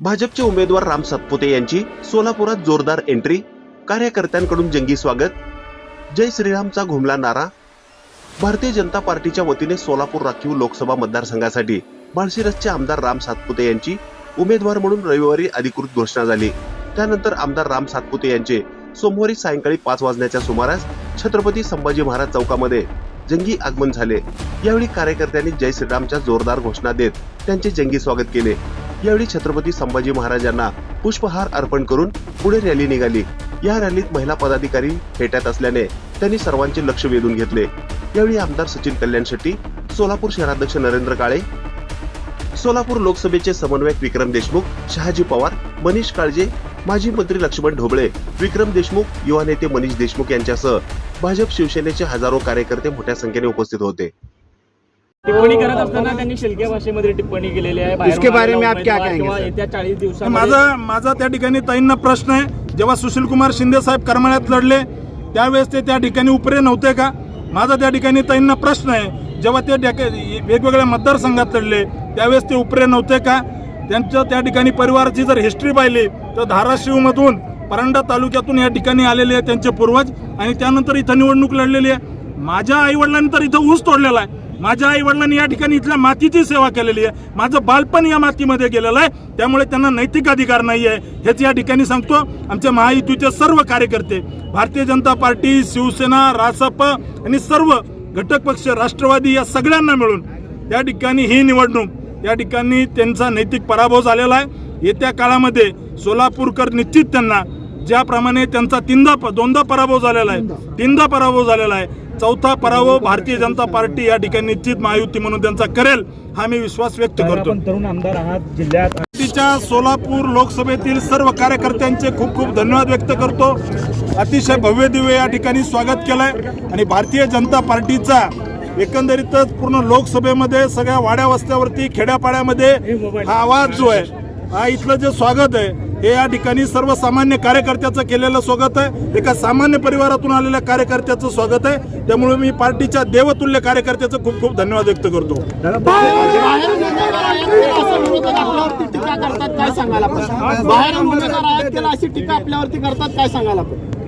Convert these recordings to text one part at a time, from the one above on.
भाजपचे उमेदवार राम सातपुते यांची सोलापुरात जोरदार एंट्री कार्यकर्त्यांकडून जंगी स्वागत. जय श्रीरामचा घुमला नारा. भारतीय जनता पार्टीच्या वतीने सोलापूर राखीव लोकसभा मतदारसंघासाठी माळशिरसचे आमदार राम सातपुते यांची उमेदवार म्हणून रविवारी अधिकृत घोषणा झाली. त्यानंतर आमदार राम सातपुते यांचे सोमवारी सायंकाळी पाच वाजण्याच्या सुमारास छत्रपती संभाजी महाराज चौकामध्ये जंगी आगमन झाले. यावेळी कार्यकर्त्यांनी जय श्रीरामच्या जोरदार घोषणा देत त्यांचे जंगी स्वागत केले. यावेळी छत्रपती संभाजी महाराजांना पुष्पहार अर्पण करून पुढे रॅली निघाली. या रॅलीत महिला पदाधिकारी फेट्यात असल्याने त्यांनी सर्वांचे लक्ष वेधून घेतले. यावेळी आमदार सचिन कल्याण शेट्टी सोलापूर शहराध्यक्ष नरेंद्र काळे सोलापूर लोकसभेचे समन्वयक विक्रम देशमुख शहाजी पवार मनीष काळजे माजी मंत्री लक्ष्मण ढोबळे विक्रम देशमुख युवा नेते मनीष देशमुख यांच्यासह भाजप शिवसेनेचे हजारो कार्यकर्ते मोठ्या संख्येने उपस्थित होते. टिप्पणी करत असताना त्यांनी शिलक्या भाषेमध्ये टिप्पणी केलेली आहे इसके बारे में आप क्या कहेंगे, सर? येत्या चाळीस दिवसामध्ये माझा माझा त्या ठिकाणी ताईंना प्रश्न आहे. जेव्हा सुशील कुमार शिंदे साहेब करमाळ्यात लढले त्यावेळेस ते त्या ठिकाणी उपरे नव्हते का? माझा त्या ठिकाणी ताईंना प्रश्न आहे. जेव्हा ते डॅके- वेगवेगळ्या मतदारसंघात लढले त्यावेळेस ते उपरे नव्हते का? त्यांच्या त्या ठिकाणी परिवाराची जर हिस्ट्री पाहिली तर धाराशिवमधून परांडा तालुक्यातून या ठिकाणी आलेले आहे त्यांचे पूर्वज आणि त्यानंतर इथं निवडणूक लढलेली आहे. माझ्या आईवडिलांनी तर इथं ऊस तोडलेला आहे. माझ्या आईवडिलांनी या ठिकाणी इथल्या मातीची सेवा केलेली आहे. माझं बालपण या मातीमध्ये गेलेलं आहे. त्यामुळे त्यांना नैतिक अधिकार नाही आहे. हेच या ठिकाणी सांगतो. आमच्या महायुतीचे सर्व कार्यकर्ते भारतीय जनता पार्टी शिवसेना रासप आणि सर्व घटक पक्ष राष्ट्रवादी या सगळ्यांना मिळून या ठिकाणी ही निवडणूक या ठिकाणी त्यांचा नैतिक पराभव झालेला आहे. येत्या काळामध्ये सोलापूरकर निश्चित त्यांना ज्याप्रमाणे त्यांचा तीनदा दोनदा पराभव झालेला आहे. तीनदा. पराभव झालेला आहे. चौथा पराभव भारतीय जनता पार्टी या ठिकाणी निश्चित महायुती म्हणून त्यांचा करेल हा मी विश्वास व्यक्त करतो. तरुण आमदार आहात जिल्ह्यात पार्टीच्या सोलापूर लोकसभेतील सर्व कार्यकर्त्यांचे खूप खूप धन्यवाद व्यक्त करतो. अतिशय भव्य दिव्य या ठिकाणी स्वागत केलंय. आणि भारतीय जनता पार्टीचा एकंदरीतच पूर्ण लोकसभेमध्ये सगळ्या वाड्या वस्त्यावरती खेड्यापाड्यामध्ये हा आवाज जो आहे हा इथलं जे स्वागत आहे हे या ठिकाणी सर्वसामान्य कार्यकर्त्याचं केलेलं स्वागत आहे. एका सामान्य परिवारातून आलेल्या कार्यकर्त्याचं स्वागत आहे. त्यामुळे मी पार्टीच्या देवतुल्य कार्यकर्त्याचं खूप खूप धन्यवाद व्यक्त करतो.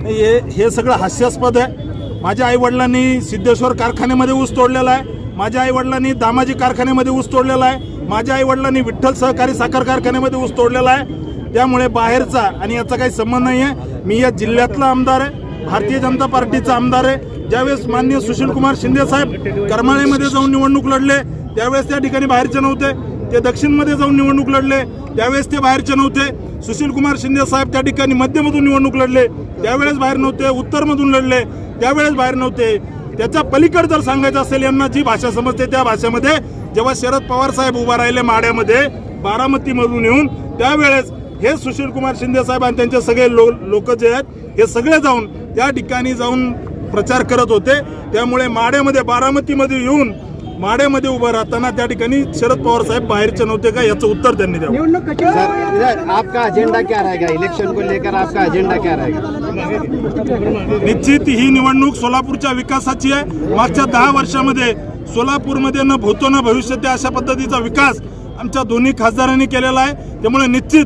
हे हे सगळं हास्यास्पद आहे. माझ्या आई वडिलांनी सिद्धेश्वर कारखान्यामध्ये ऊस तोडलेला आहे. माझ्या आई वडिलांनी दामाजी कारखान्यामध्ये ऊस तोडलेला आहे. माझ्या आई वडिलांनी विठ्ठल सहकारी साखर कारखान्यामध्ये ऊस तोडलेला आहे. त्यामुळे बाहेरचा आणि याचा काही संबंध नाही आहे मी या जिल्ह्यातला आमदार आहे भारतीय जनता पार्टीचा आमदार आहे. ज्यावेळेस माननीय सुशीलकुमार शिंदे साहेब करमाळेमध्ये जाऊन निवडणूक लढले त्यावेळेस त्या ठिकाणी बाहेरचे नव्हते. ते दक्षिणमध्ये जाऊन निवडणूक लढले त्यावेळेस ते बाहेरचे नव्हते. सुशीलकुमार शिंदे साहेब त्या ठिकाणी मध्यमधून निवडणूक लढले त्यावेळेस बाहेर नव्हते उत्तरमधून लढले त्यावेळेस बाहेर नव्हते. त्याच्या पलीकडे जर सांगायचं असेल यांना जी भाषा समजते त्या भाषेमध्ये जेव्हा शरद पवार साहेब उभा राहिले माड्यामध्ये बारामतीमधून येऊन त्यावेळेस हे सुशील कुमार शिंदे साहेब आणि त्यांचे सगळे लो लोक जे आहेत हे सगळे जाऊन त्या ठिकाणी जाऊन प्रचार करत होते. त्यामुळे माड्यामध्ये बारामतीमध्ये येऊन माड्यामध्ये उभं राहताना त्या ठिकाणी शरद पवार साहेब बाहेरचे नव्हते का? याचं उत्तर त्यांनी द्यावं. आपका एजेंडा क्या रहेगा? इलेक्शन को लेकर आपका एजेंडा क्या रहेगा? निश्चित ही निवडणूक सोलापूरच्या विकासाची आहे. मागच्या दहा वर्षामध्ये सोलापूरमध्ये न भूतो न भविष्यते अशा पद्धतीचा विकास आमच्या दोन्ही खासदारांनी केलेला आहे. त्यामुळे निश्चित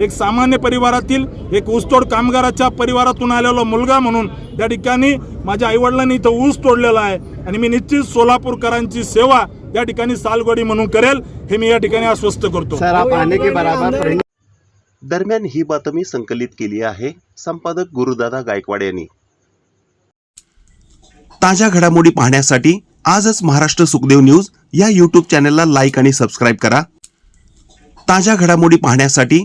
एक सामान्य परिवारातील एक ऊसतोड कामगाराच्या परिवारातून आलेला मुलगा म्हणून त्या ठिकाणी माझ्या आईवडिलांनी इथं ऊस तोडलेला आहे. आणि मी निश्चित सोलापूरकरांची सेवा या ठिकाणी सालगोडी म्हणून करेल हे मी या ठिकाणी आश्वस्त करतो. सर आप आने के बराबर परिणय दरम्यान ही बातमी संकलित केली आहे संपादक गुरुदादा गायकवाड यांनी. ताज्या घडामोडी पाहण्यासाठी आजच महाराष्ट्र सुखदेव न्यूज या यूट्यूब चॅनलला लाईक आणि सबस्क्राईब करा. ताज्या घडामोडी पाहण्यासाठी